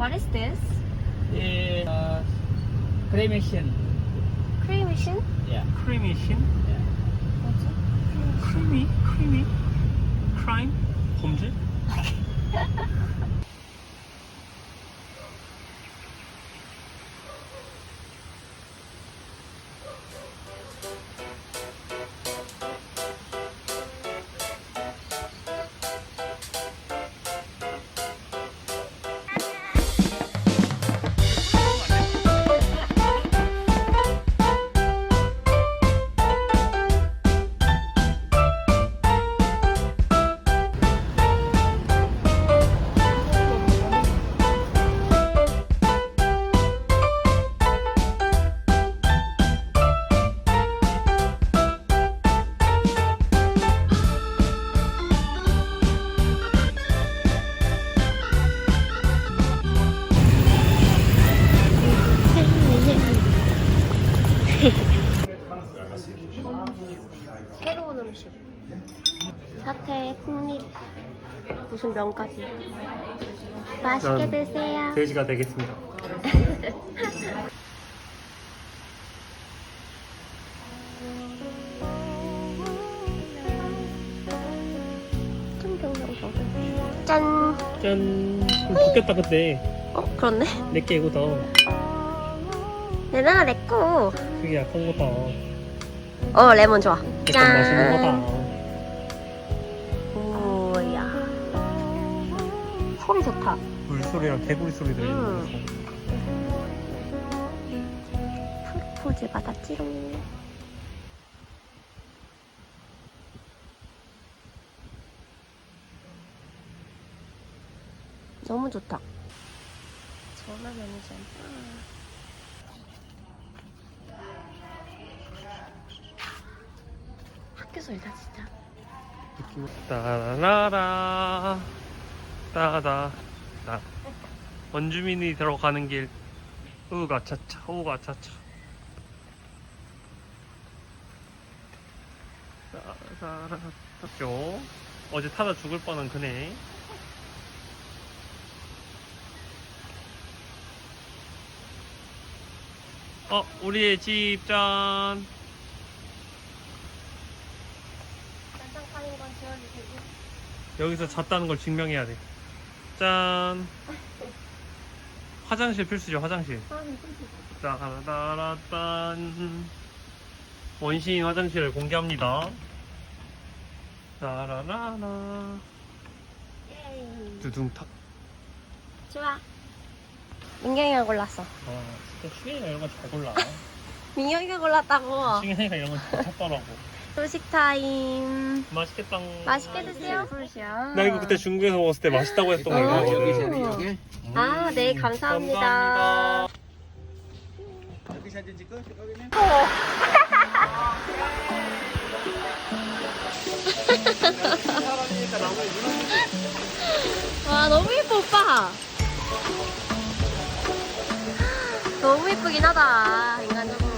What is this? It's uh, cremation. 크리미신? Yeah. 크리미신? 뭐지? 크리미? 크리미? 크라임? 범죄? 무슨 면까지. 맛있게 난 드세요. 돼지가 되겠습니다. 짠. 짠. 바뀌었다 그때. 어, 그렇네. 내게 이거다. 내가 냈고. 그게 약한 거다. 어, 레몬 좋아. 약간 맛있는 거다. 좋다. 물소리랑 개구리 소리 들리는 음. 거. 프로포즈 받았지롱. 너무 좋다. 전화 매니저. 학교 소리다 진짜. 따라라라 따다 나 원주민이 들어가는 길. 우가 차차 우가 차차. 따라라라요 어제 타다 죽을 뻔한 그네. 어 우리의 집 짠 난장판인 건 지워주시고. 여기서 잤다는 걸 증명해야 돼. 짠. 화장실 필수죠, 화장실. 따라따라딴. 원시인 화장실을 공개합니다. 따라라라. 두둥탁. 좋아. 민경이가 골랐어. 아, 진짜 슈경이가 이런 거 잘 골라. 민경이가 골랐다고. 슈경이가 이런 거 잘 찾더라고. 소식 타임. 맛있겠다. 맛있게 드세요. 나 이거 그때 중국에서 먹었을 때 맛있다고 했던 거 어. 여기 Seri, okey? 아, 네, 감사합니다. 와, 너무 예뻐, 오빠. 너무 예쁘긴 하다, 인간적으로.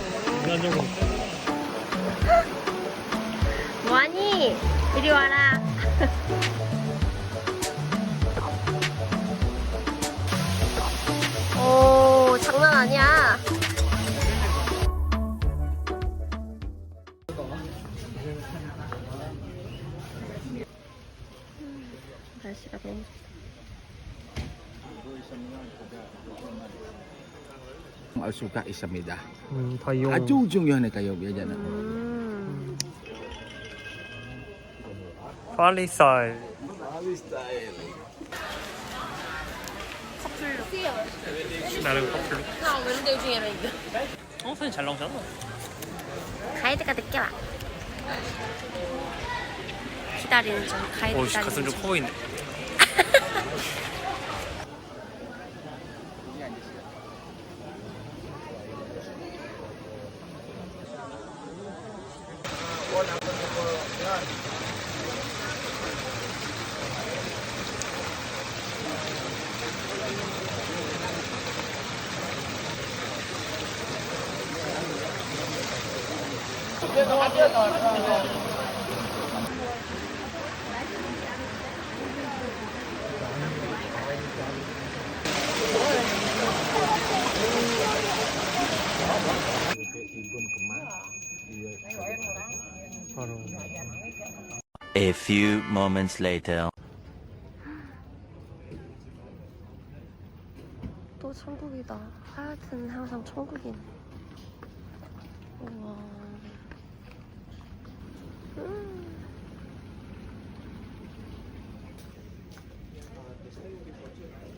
인간적으로. 뭐하니? 이리 와라. 오, 장난 아니야. 날씨가 너무 Al suka isamida. 음, 다 이용. Acu ujung yo kayo biasa na. 음. 팔리살. 커플로. 나름 커플로. 나 왼들 중에는 이거. 어, 사진 잘 나오잖아. 가이드가 늦게 와. 기다리는 중. 가이드 기다리는 가슴 중. 좀커 보이네. A few moments later. 또 천국이다. 하여튼 항상 천국이네. 우와. 음.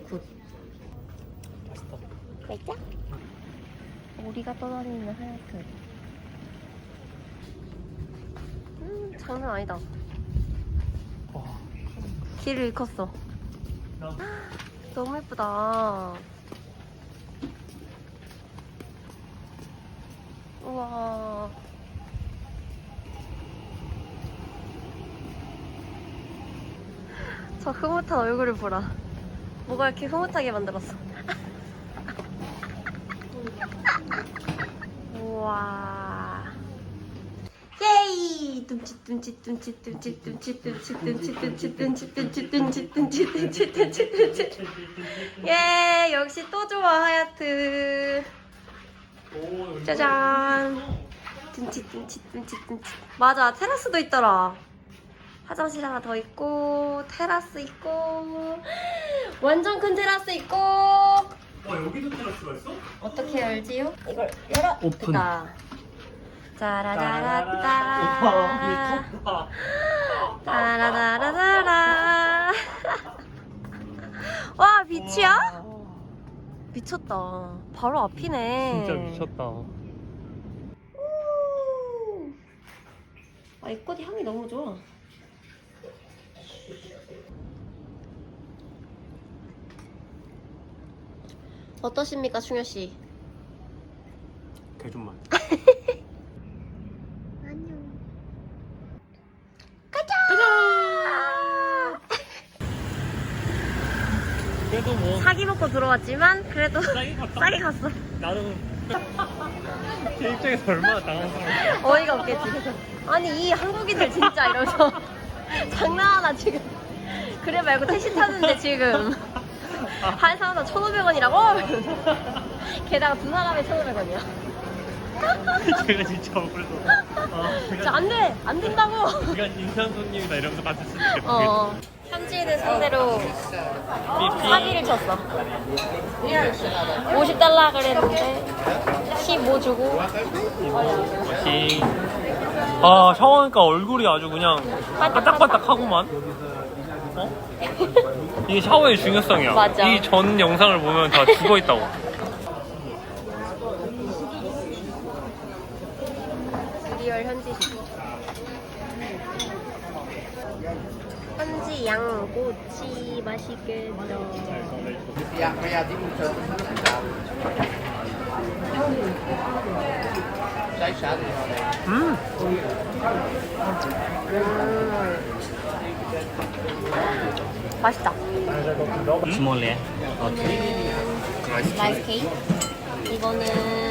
굿. 맛있다. 우리가 떠다니는 하얗트. 음, 장난 아니다. 와 길을 잃었어. 나 너무 예쁘다. 우와. 저 흐뭇한 얼굴을 보라. 뭐가 이렇게 흐뭇하게 만들었어. 우와. 예 역시 또 좋아 하얏트 짜잔 맞아 테라스도 있더라 화장실 하나 더 있고 테라스 있고 완전 큰 테라스 있고 와 여기도 테라스가 있어? 어떻게 열지요? 이걸 열어 오픈. 됐다. 짜라라라따. 와 미쳤다 따라라라라. 와, 빛이야? 미쳤다. 바로 앞이네. 진짜 미쳤다 아, 이 꽃이 향이 너무 좋아. 어떠십니까, 충효 씨? 개좀만 안녕. 가자! 그래도 먹고 들어왔지만 그래도 싸게 갔다 싸게 갔어. 나는 제 입장에서 얼마나 당황스러워 어이가 없겠지. 아니 이 한국인들 진짜 이러면서 장난하나 지금. 그래 말고 택시 타는데 지금 한 사람당 1,500원이라고? 게다가 두 사람에 1,500원이야. 제가 진짜 억울해서 아 제가 안 돼! 안 된다고! 제가 인상 손님이다 이러면서 같이 쓰는데 어. 현지인을 상대로 사기를 쳤어. 50달러 그랬는데 15 주고 다시 아 샤워하니까 얼굴이 아주 그냥 반딱반딱하구만 어? 이게 샤워의 중요성이야 맞아. 이 전 영상을 보면 다 죽어 있다고 리얼 현지식. 현지 양꼬치 맛있겠죠. Thành sao? Đấy, sợ thì họ đây. 음 음. 맛있다. 라이스 케이크. 이거는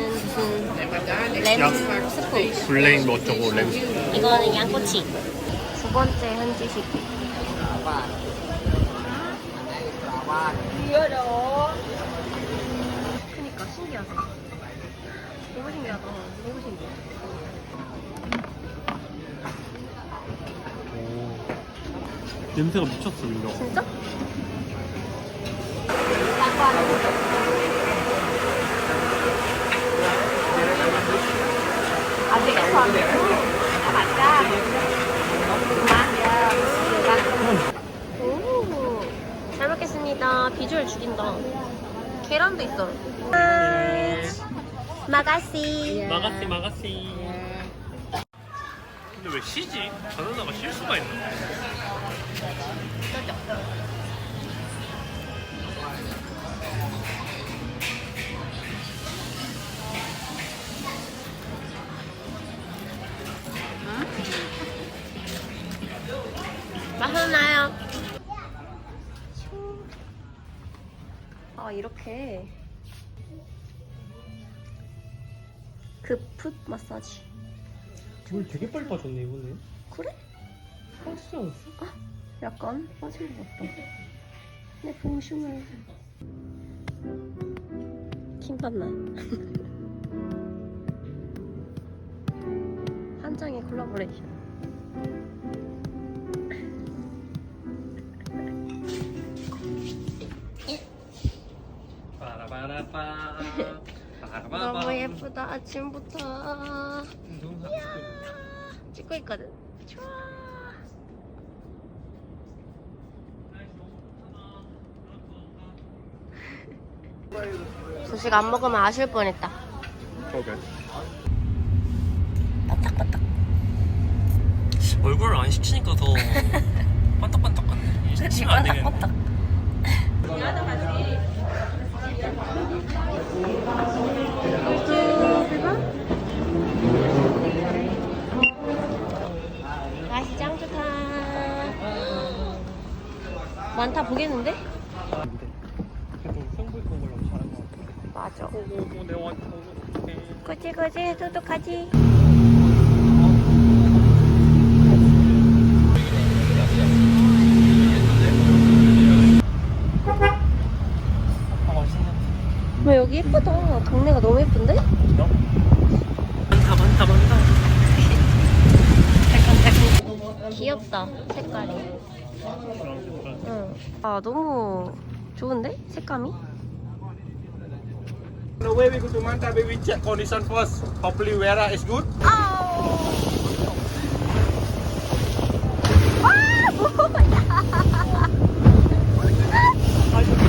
무슨 램 스프. 블레인 뭐 어쩌고 램 이거는 양꼬치. 두 번째 현지식. 그니까 신기하다. 너무 신기하다. 너무 신기해. 냄새가 미쳤어 민경 진짜? 아직 안왔 비주얼 죽인다. 계란도 있어. 네. 마가씨. 마가씨, 마가씨. 네. 근데 왜 쉬지? 바나나가 쉴 수가 있나? 맛있나요? 이렇게 급풋 마사지. 물 되게 빨리 빠졌네 이번에 그래? 빠지지 않았어? 약간 빠진 것 같다. 내 김밥 맛. 한 장의 콜라보레이션. 너무 예쁘다 아침부터. 찍고 있거든. 좋아. 조식 안 먹으면 아쉬울 뻔했다. 오케이. 얼굴을 안 식히니까 더 반딱반딱한데. 식히면 안 되겠네 짱 좋다. 많다 보겠는데? 맞아. 그지 그지 똑똑하지. 아 맛있네 왜 여기 예쁘다. 동네가 너무 예쁜데? 많다 많다 많다 귀엽다 색깔이. 응. 아 너무 좋은데 색감이? No way we go to Manta, we check condition first. Hopefully weather is good. 헤이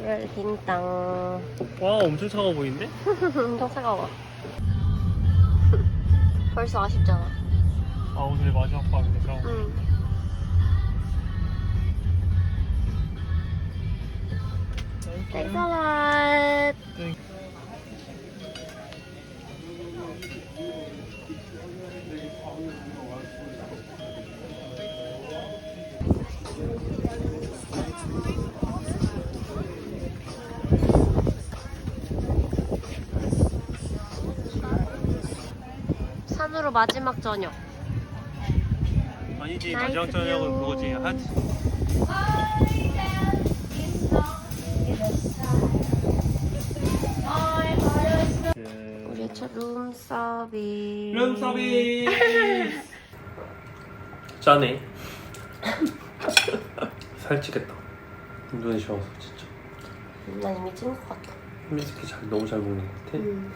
실실 빈땅. 와 엄청 차가워 보이는데? 엄청 차가워. 벌써 아쉽잖아. 아 오늘의 마지막 밤이니까 응. Thanks 산으로 마지막 저녁. 아니지 마지막 저녁은 뷰. 그거지 하트 우리 첫 룸서비스. 룸 서비스 짜네 살찌겠다 인도네시아 와서 진짜 난 이미 찐것 같아. 햄미스키 잘 너무 잘 먹는 것 같아 음.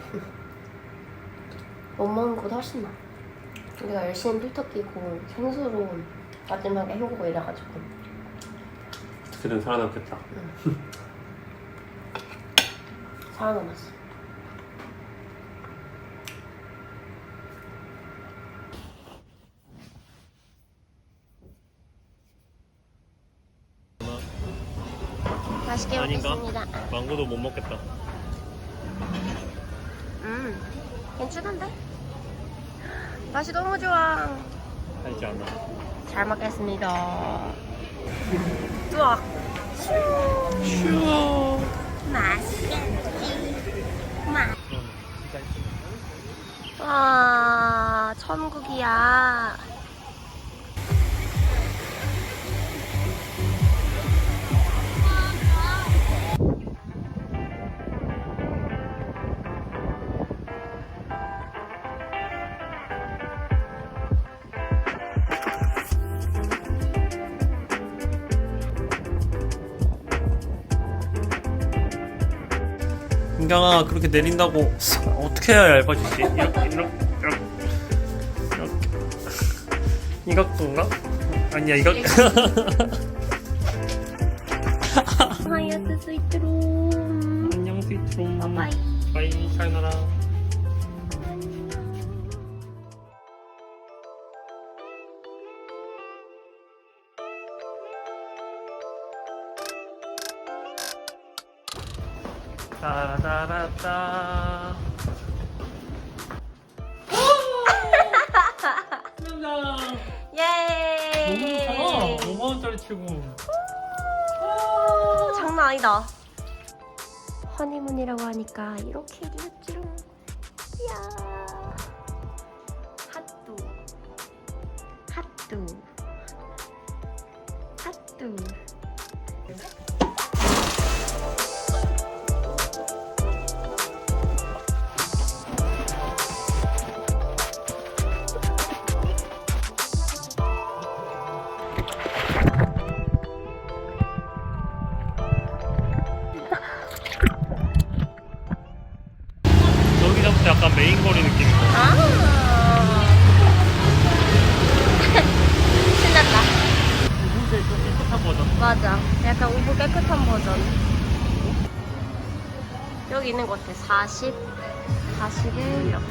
못 먹는 것보다 훨씬 나. 우리가 열심히 필터 끼고 생수로 마지막에 헹구고 이래가지고 그들은 살아남겠다 살아남았어. 맛있게 아닌가? 먹겠습니다. 망고도 못 먹겠다 음, 괜찮은데? 맛이 너무 좋아. 알지 않아 잘 먹겠습니다. 우와. 추워 맛있겠지. 맛. 와, 천국이야. 그렇게 내린다고 어떻게 해야 얇아지지? 이렇게 이렇게 이렇게 이렇게 이 각도인가? 아니야 이 각도 하야트 스위트룸. 안녕 스위트롬 바이. 바이 사요나라 따라따라따 수영장 예. 너무 작아 5만 원짜리 치고 장난 아니다. 허니문이라고 하니까 이렇게 귀엽지롱. 이야. 핫도. 핫도. 맞아. 약간 우부 깨끗한 버전. 여기 있는 것 같아. 40, 41 이렇게.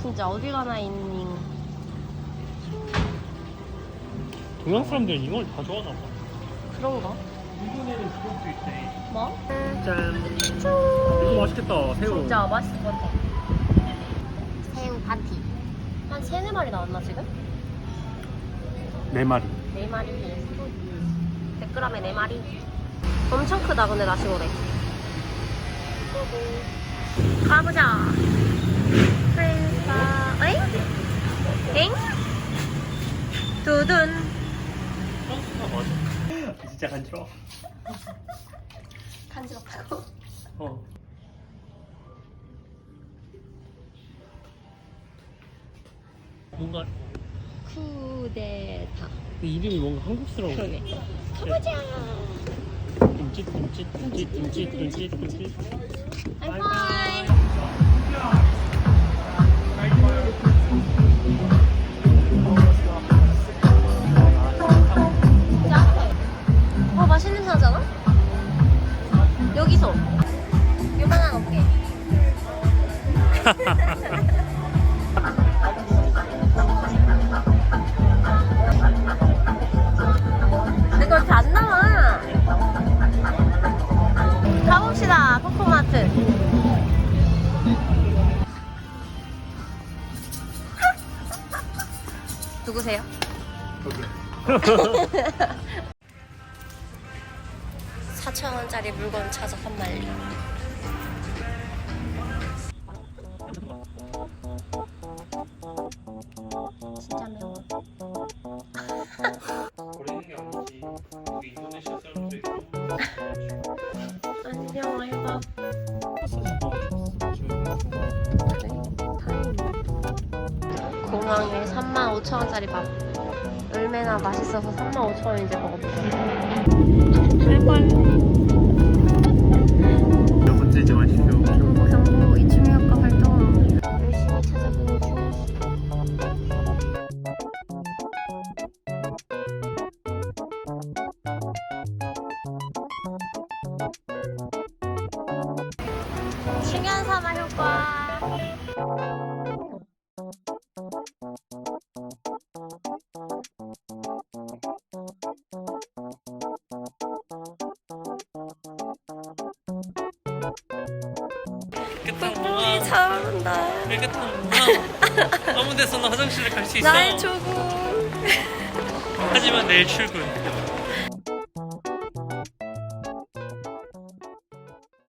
진짜 어디 가나 있는. 동양 사람들은 이걸 다 좋아하나 봐 그런가? 일본에는 그것도 있대 뭐? 짠 이거 맛있겠다 새우 진짜 맛있을 것 같아. 새우 파티. 한 세네 마리 나왔나 지금? 네 마리 네 마리. 100g에 네 마리. 엄청 크다 근데 나시고래. 가보자. 프렌사. 엥? 엥? 두둔. 진짜 간지러워 간지럽다고. 어 뭔가 쿠데타. 그 이름이 뭔가 한국스러워 그러게. 가보자. 둠칫 둠칫 둠칫 둠칫 둠칫 둠칫 바이바이. 공항에 35,000원짜리 밥 얼마나 맛있어서 35,000원인지 먹어보자 제발 몇 번째지 마시죠 경보 경보 이춤 효과 활동 열심히 찾아보는 중 충연 사마 효과 수 있어. 나의 조국 하지만 내일 출근